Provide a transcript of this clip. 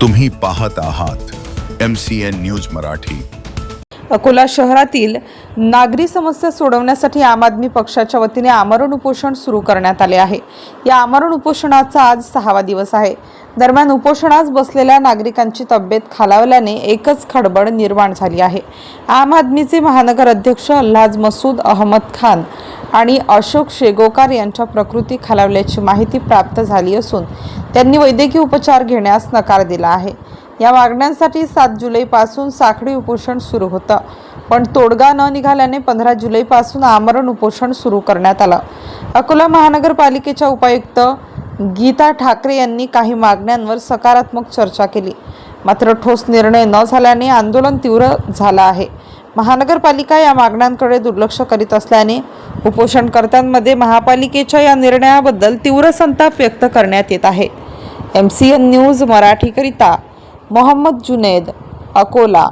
तुम्ही पाहत आहात M C N news Marathi. Akola शहरातील नागरी समस्या सोडवण्यासाठी आम आदमी पक्षाच्या वतीने आमरण उपोषण सुरू करण्यात आले आहे. या आमरण उपोषणाचा आज सहावा दिवस आहे. दरम्यान उपोषणास बसलेल्या नागरिकांची तब्येत खालावल्याने एकच खडबड निर्माण झाली आहे. आम आदमीचे महानगर अध्यक्ष अल्हाज मसूद अहमद खान आणि अशोक शेगोकार यांच्या प्रकृती खालावल्याची माहिती प्राप्त झाली असून त्यांनी वैद्यकीय उपचार घेण्यास नकार दिला आहे. या मागण्यांसाठी सात जुलैपासून साखळी उपोषण सुरू होतं. पण तोडगा न निघाल्याने पंधरा जुलैपासून आमरण उपोषण सुरू करण्यात आलं. अकोला महानगरपालिकेच्या उपायुक्त गीता ठाकरे यांनी काही मागण्यांवर सकारात्मक चर्चा केली. मात्र ठोस निर्णय न झाल्याने आंदोलन तीव्र झालं आहे. महानगरपालिका या मागण्यांकडे दुर्लक्ष करीत असल्याने उपोषणकर्त्यांमध्ये महापालिकेच्या या निर्णयाबद्दल तीव्र संताप व्यक्त करण्यात येत आहे. एम सी एन न्यूज मराठीकरिता मोहम्मद जुनेद अकोला.